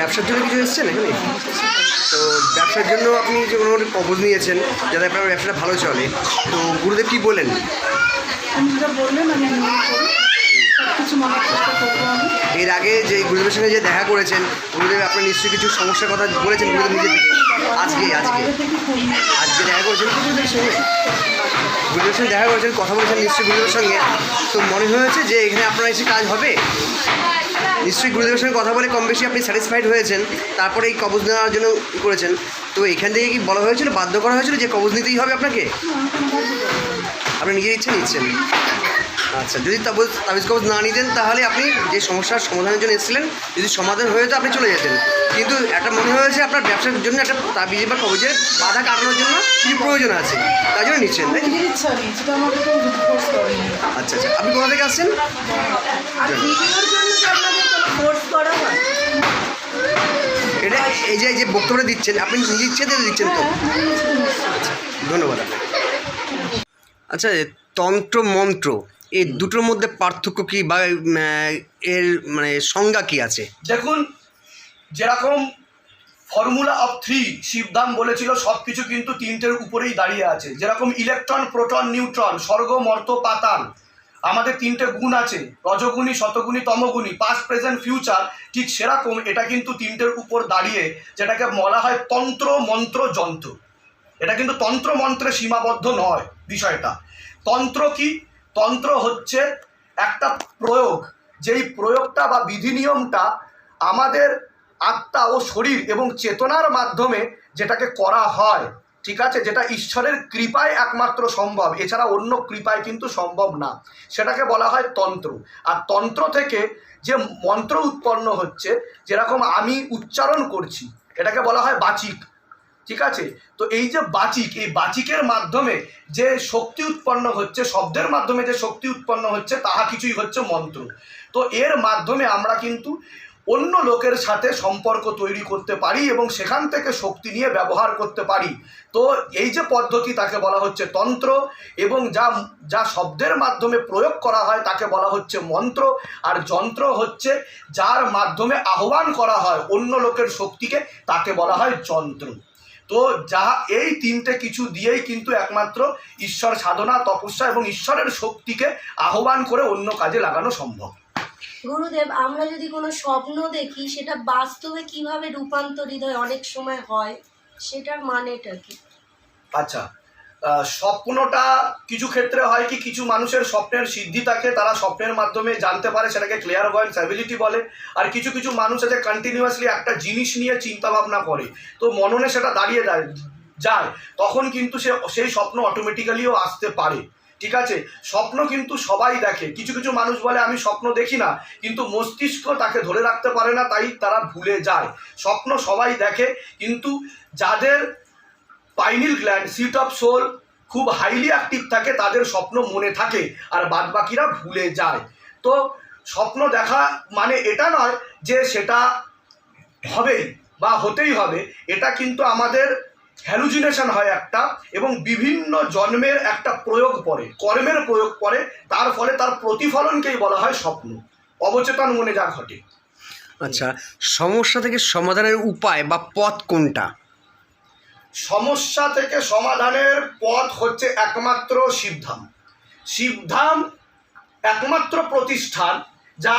ব্যবসার জন্য কিছু এসেছেন এখানে তো ব্যবসার জন্য আপনি যে কোনো কবজ নিয়েছেন যাতে আপনার ব্যবসাটা ভালো চলে। তো গুরুদেব কি বলেন? এর আগে যে গুরুদেবের সঙ্গে যে দেখা করেছেন গুরুদেব আপনার নিশ্চয়ই কিছু সমস্যার কথা বলেছেন গুরুদেব নিজে আজকে আজকে। আজকে দেখা করেছেন গুরুদেবের সঙ্গে? গুরুদেবের সঙ্গে দেখা করেছেন কথা বলেছেন নিশ্চয়ই গুরুদেবের সঙ্গে। তো মনে হয়েছে যে এখানে আপনার এসে কাজ হবে? নিশ্চয়ই গুরুদেবের সঙ্গে কথা বলে কম বেশি আপনি স্যাটিসফাইড হয়েছেন তারপরে এই কবজ নেওয়ার জন্য করেছেন। তো এখান থেকে কি বলা হয়েছিল বাধ্য করা হয়েছিল যে কবজ নিতেই হবে আপনাকে? আপনি নিজের ইচ্ছে নিচ্ছেন। আচ্ছা যদি তাবজ তাবিজ কবজ না নিতেন তাহলে আপনি যে সমস্যার সমাধানের জন্য এসেছিলেন যদি সমাধান হয়ে যেত আপনি চলে যেতেন। কিন্তু একটা মনে হয়েছে আপনার ব্যবসার জন্য একটা তাবিজ বা কবজের বাধা কাটানোর জন্য কিছু প্রয়োজন আছে? তাই জন্য নিচ্ছেন তাই আচ্ছা আচ্ছা। আপনি কোথা থেকে আসছেন আর ভিডিওর জন্য কি আপনাদের কোনো কোর্স করা হয় এটা এই যে এই যে বক্তব্যটা দিচ্ছেন, আপনি নিজের ইচ্ছেতে দিচ্ছেন তো? ধন্যবাদ আচ্ছা তন্ত্র, মন্ত্র, এই দুটোর মধ্যে পার্থক্য কি বা এর মানে সংজ্ঞা কি আছে? দেখুন, যেরকম ফর্মুলা অফ থ্রি শিবধাম বলেছিল সব কিছু কিন্তু তিনটের উপরেই দাঁড়িয়ে আছে। যেরকম ইলেকট্রন প্রোটন নিউট্রন স্বর্গ, মর্ত, পাতাল আমাদের তিনটে গুণ আছে। রজগুণী, শতগুণী, তমগুণী পাস্ট প্রেজেন্ট ফিউচার ঠিক সেরকম এটা কিন্তু তিনটের উপর দাঁড়িয়ে যেটাকে বলা হয় তন্ত্র, মন্ত্র, যন্ত্র। এটা কিন্তু তন্ত্র, মন্ত্রে সীমাবদ্ধ নয় বিষয়টা। তন্ত্র কি? তন্ত্র হচ্ছে একটা প্রয়োগ। যেই প্রয়োগটা বা বিধি নিয়মটা আমাদের আত্মা ও শরীর এবং চেতনার মাধ্যমে যেটাকে করা হয় ঠিক আছে? যেটা ঈশ্বরের কৃপায় একমাত্র সম্ভব। এছাড়া অন্য কৃপায় কিন্তু সম্ভব না। সেটাকে বলা হয় তন্ত্র। আর তন্ত্র থেকে যে মন্ত্র উৎপন্ন হচ্ছে, যেরকম আমি উচ্চারণ করছি, এটাকে বলা হয় বাচিক। ঠিক আছে? তো এই যে বাচিক, এই বাচিকের মাধ্যমে যে শক্তি উৎপন্ন হচ্ছে, শব্দের মাধ্যমে যে শক্তি উৎপন্ন হচ্ছে, তাহা কিছুই হচ্ছে মন্ত্র। তো এর মাধ্যমে আমরা কিন্তু অন্য লোকের সাথে সম্পর্ক তৈরি করতে পারি এবং সেখান থেকে শক্তি নিয়ে ব্যবহার করতে পারি। তো এই যে পদ্ধতি তাকে বলা হচ্ছে তন্ত্র এবং যা যা শব্দের মাধ্যমে প্রয়োগ করা হয় তাকে বলা হচ্ছে মন্ত্র। আর যন্ত্র হচ্ছে যার মাধ্যমে আহ্বান করা হয় অন্য লোকের শক্তিকে, তাকে বলা হয় যন্ত্র। তো যা, এই তিনটে কিছু দিয়েই কিন্তু একমাত্র ঈশ্বর সাধনা, তপস্যা এবং ঈশ্বরের শক্তিকে আহ্বান করে অন্য কাজে লাগানো সম্ভব। গুরুদেব, আমরা যদি কোনো স্বপ্ন দেখি, সেটা বাস্তবে কীভাবে রূপান্তরিত হয়, অনেক সময় হয়, সেটার মানেটা কি? আচ্ছা স্বপ্নটা কিছু ক্ষেত্রে হয় কি, কিছু মানুষের স্বপ্নের সিদ্ধি থাকে, তারা স্বপ্নের মাধ্যমে জানতে পারে, সেটাকে ক্লিয়ার ভয়েন্স অ্যাবিলিটি বলে, আর কিছু কিছু মানুষ আছে কন্টিনিউয়াসলি একটা জিনিস নিয়ে চিন্তা ভাবনা করে, তো মননে সেটা দাঁড়িয়ে যায় তখন কিন্তু সে, সেই স্বপ্ন অটোমেটিক্যালিও আসতে পারে। ঠিক আছে? স্বপ্ন কিন্তু সবাই দেখে। কিছু কিছু মানুষ বলে, আমি স্বপ্ন দেখি না। কিন্তু মস্তিষ্ক তাকে ধরে রাখতে পারে না, তাই তারা ভুলে যায়। স্বপ্ন সবাই দেখে, কিন্তু যাদের pineal gland seat of soul খুব হাইলি অ্যাক্টিভ থাকে, তাদের স্বপ্ন মনে থাকে আর বাদবাকিরা ভুলে যায়। তো স্বপ্ন দেখা মানে এটা নয় যে সেটা হবেই বা হতেই হবে। এটা কিন্তু আমাদের হ্যালুজিনেশন হয় একটা এবং বিভিন্ন জন্মের একটা প্রয়োগ পড়ে কর্মের প্রয়োগ পড়ে তার ফলে তার প্রতিফলনকেই বলা হয় স্বপ্ন। অবচেতন মনে যা ঘটে। আচ্ছা সমস্যা থেকে সমাধানের উপায় বা পথ কোনটা? সমস্যা থেকে সমাধানের পথ হচ্ছে একমাত্র শিবধাম শিবধাম একমাত্র প্রতিষ্ঠান যা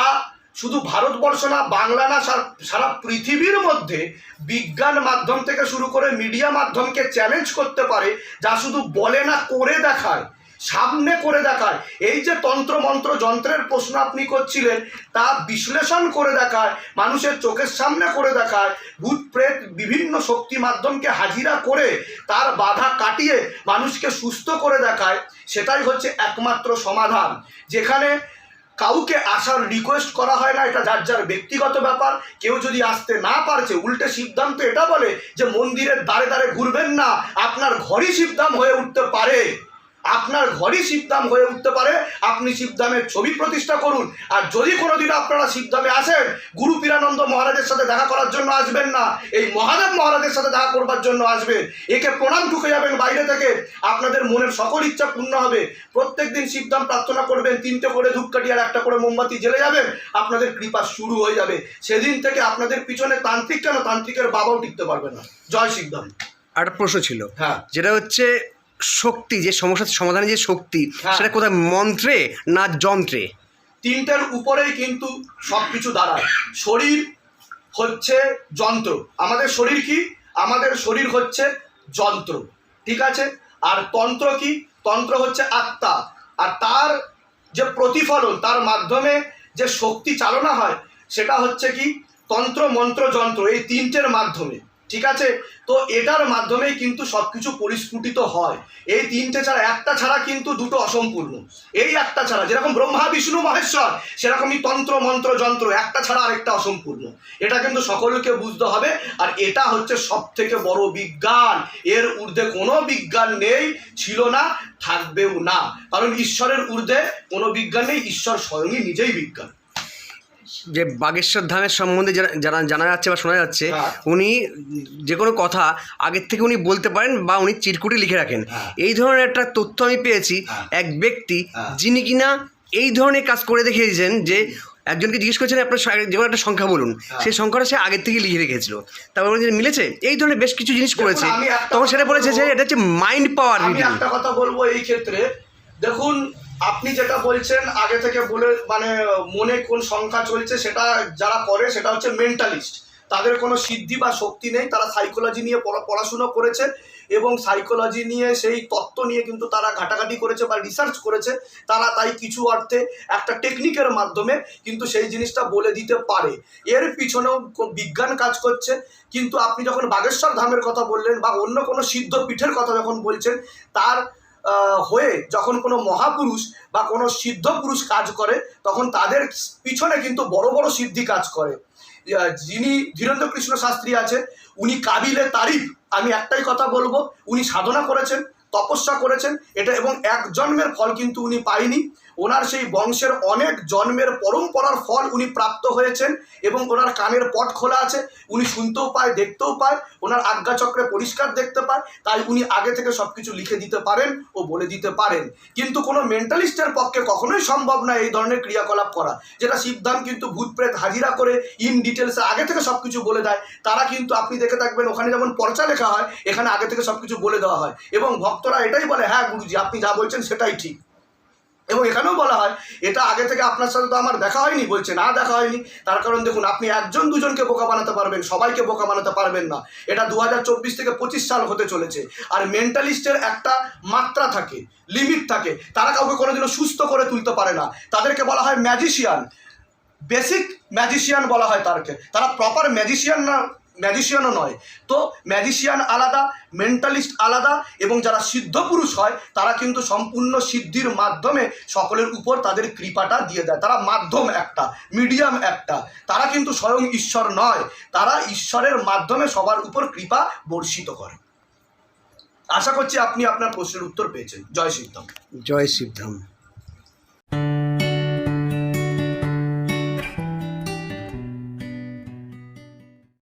শুধু ভারতবর্ষ না, বাংলা না, সার- পৃথিবীর মধ্যে বিজ্ঞান মাধ্যম থেকে শুরু করে মিডিয়া মাধ্যমকে চ্যালেঞ্জ করতে পারে, যা শুধু বলে না, করে দেখায়, সামনে করে দেখায়। এই যে তন্ত্র মন্ত্র যন্ত্রের প্রশ্ন আপনি করছিলেন, তা বিশ্লেষণ করে দেখায়, মানুষের চোখের সামনে করে দেখায়, ভূত, প্রেত, বিভিন্ন শক্তি মাধ্যমকে হাজিরা করে, তার বাধা কাটিয়ে মানুষকে সুস্থ করে দেখায়, সেটাই হচ্ছে একমাত্র সমাধান। যেখানে কাউকে আসার রিকোয়েস্ট করা হয় না, এটা যার যার ব্যক্তিগত ব্যাপার। কেউ যদি আসতে না পারছে, উল্টে সিদ্ধান্ত এটা বলে যে মন্দিরের দ্বারে দ্বারে ঘুরবেন না, আপনার ঘরই সিদ্ধান্ত হয়ে উঠতে পারে। আপনার ঘরই শিবধাম হয়ে উঠতে পারে। আপনি শিবধামের ছবি প্রতিষ্ঠা করুন। আর যদি কোনোদিন আপনারা শিবধামে আসেন গুরু পীরানন্দ মহারাজের সাথে দেখা করার জন্য আসবেন না। এই মহাদেব মহারাজের সাথে দেখা করবার জন্য আসবেন। একে প্রণাম ঢুকে যাবেন বাইরে থেকে। আপনাদের মনের সকল ইচ্ছা পূর্ণ হবে। প্রত্যেক দিন শিবধাম প্রার্থনা করবেন তিনটে করে ধূপকাঠি আর একটা করে মোমবাতি জ্বেলে যাবেন। আপনাদের কৃপা শুরু হয়ে যাবে। সেদিন থেকে আপনাদের পিছনে তান্ত্রিক কেন? তান্ত্রিকের বাবাও টিকতে পারবে না। জয় শিবধাম। আর প্রশ্ন ছিল। হ্যাঁ। যেটা হচ্ছে শক্তি যে সমস্যার সমাধানের যে শক্তি হ্যাঁ। সেটা কোথায়? মন্ত্রে না যন্ত্রে? তিনটের উপরেই কিন্তু সব কিছু দাঁড়ায়। শরীর হচ্ছে যন্ত্র। আমাদের শরীর কি? আমাদের শরীর হচ্ছে যন্ত্র। ঠিক আছে? আর তন্ত্র কি? তন্ত্র হচ্ছে আত্মা। আর তার যে প্রতিফলন তার মাধ্যমে যে শক্তি চালনা হয় সেটা হচ্ছে কি? তন্ত্র মন্ত্র যন্ত্র এই তিনটের মাধ্যমে। ঠিক আছে? তো এটার মাধ্যমেই কিন্তু সব কিছু পরিস্ফুটিত হয়। এই তিনটে ছাড়া, একটা ছাড়া কিন্তু দুটো অসম্পূর্ণ। এই একটা ছাড়া, যেরকম ব্রহ্মা, বিষ্ণু, মহেশ্বর, সেরকমই তন্ত্র, মন্ত্র, যন্ত্র, একটা ছাড়া আরেকটা অসম্পূর্ণ। এটা কিন্তু সকলকে বুঝতে হবে। আর এটা হচ্ছে সব থেকে বড় বিজ্ঞান। এর ঊর্ধ্বে কোনো বিজ্ঞান নেই, ছিল না, থাকবেও না। কারণ ঈশ্বরের ঊর্ধ্বে কোনো বিজ্ঞান নেই, ঈশ্বর স্বয়ংই নিজেই বিজ্ঞান। যে বাগেশ্বর ধামের সম্বন্ধে যারা জানা যাচ্ছে বা শোনা যাচ্ছে হ্যাঁ। উনি যে কোনো কথা আগের থেকে উনি বলতে পারেন বা উনি চিরকুটি লিখে রাখেন হ্যাঁ। এই ধরনের একটা তথ্য আমি পেয়েছি হ্যাঁ। এক ব্যক্তি। যিনি কিনা এই ধরনের কাজ করে দেখিয়েছেন যে একজনকে জিজ্ঞেস করছেন আপনার যে কোনো একটা সংখ্যা বলুন। সেই সংখ্যাটা সে আগের থেকে লিখে রেখেছিল তারপর যে মিলেছে এই ধরনের বেশ কিছু জিনিস করেছে তখন সেটা বলেছে যে এটা হচ্ছে মাইন্ড পাওয়ার আমি একটা কথা বলব এই ক্ষেত্রে দেখুন আপনি যেটা বলছেন, আগে থেকে বলে মানে মনে কোন সংখ্যা চলছে, সেটা যারা করে, সেটা হচ্ছে মেন্টালিস্ট তাদের কোনো সিদ্ধি বা শক্তি নেই, তারা সাইকোলজি নিয়ে পড়া- পড়াশুনো করেছে এবং সাইকোলজি নিয়ে সেই তত্ত্ব নিয়ে কিন্তু তারা ঘাটাঘাটি করেছে বা রিসার্চ করেছে। তারা তাই কিছু অর্থে একটা টেকনিকের মাধ্যমে কিন্তু সেই জিনিসটা বলে দিতে পারে। এর পিছনেও বিজ্ঞান কাজ করছে। কিন্তু আপনি যখন বাগেশ্বর ধামের কথা বললেন বা অন্য কোনো সিদ্ধ পীঠের কথা যখন বলছেন, তার হয়ে যখন কোনো মহাপুরুষ বা কোনো সিদ্ধ পুরুষ কাজ করে, তখন তাদের পিছনে কিন্তু বড় বড় সিদ্ধি কাজ করে। যিনি ধীরেন্দ্র কৃষ্ণ শাস্ত্রী আছে, উনি কাবিলে তারিফ, আমি একটাই কথা বলব, উনি সাধনা করেছেন, তপস্যা করেছেন, এটা এবং এক জন্মের ফল কিন্তু উনি পায়নি। ওনার সেই বংশের অনেক জন্মের পরম্পরার ফল উনি প্রাপ্ত হয়েছেন এবং ওনার কানের পট খোলা আছে, উনি শুনতেও পায়, দেখতেও পায়, ওনার আজ্ঞাচক্রে পরিষ্কার দেখতে পায়, তাই উনি আগে থেকে সব কিছু লিখে দিতে পারেন ও বলে দিতে পারেন। কিন্তু কোনো মেন্টালিস্টের পক্ষে কখনোই সম্ভব না এই ধরনের ক্রিয়াকলাপ করা, যেটা শিবধাম কিন্তু ভূত প্রেত হাজিরা করে ইন ডিটেলসে আগে থেকে সব কিছু বলে দেয়। তারা কিন্তু আপনি দেখে থাকবেন, ওখানে যেমন পর্চা লেখা হয়, এখানে আগে থেকে সব কিছু বলে দেওয়া হয়। এবং ভক্তরা এটাই বলে হ্যাঁ গুরুজি, আপনি যা বলছেন সেটাই ঠিক। এবং এখানেও বলা হয়, এটা আগে থেকে আপনার সাথে তো আমার দেখা হয়নি, বলছে না দেখা হয়নি। তার কারণ দেখুন, আপনি একজন দুজনকে বোকা বানাতে পারবেন, সবাইকে বোকা বানাতে পারবেন না। এটা দু হাজার চব্বিশ থেকে পঁচিশ সাল হতে চলেছে। আর মেন্টালিস্টের একটা মাত্রা থাকে, লিমিট থাকে। তারা কাউকে কোনোদিনও সুস্থ করে তুলতে পারে না। তাদেরকে বলা হয় ম্যাজিশিয়ান। বেসিক ম্যাজিশিয়ান বলা হয় তারকে। তারা প্রপার ম্যাজিশিয়ান না ম্যাজিশিয়ানও নয়। তো ম্যাজিশিয়ান আলাদা মেন্টালিস্ট আলাদা এবং যারা সিদ্ধ পুরুষ হয়, তারা কিন্তু সম্পূর্ণ সিদ্ধির মাধ্যমে সকলের উপর তাদের কৃপাটা দিয়ে দেয়। তারা মাধ্যম একটা মিডিয়াম একটা। তারা কিন্তু স্বয়ং ঈশ্বর নয়। তারা ঈশ্বরের মাধ্যমে সবার উপর কৃপা বর্ষিত করে। আশা করছি আপনি আপনার প্রশ্নের উত্তর পেয়েছেন। জয় সিদ্ধম জয় শিবধাম।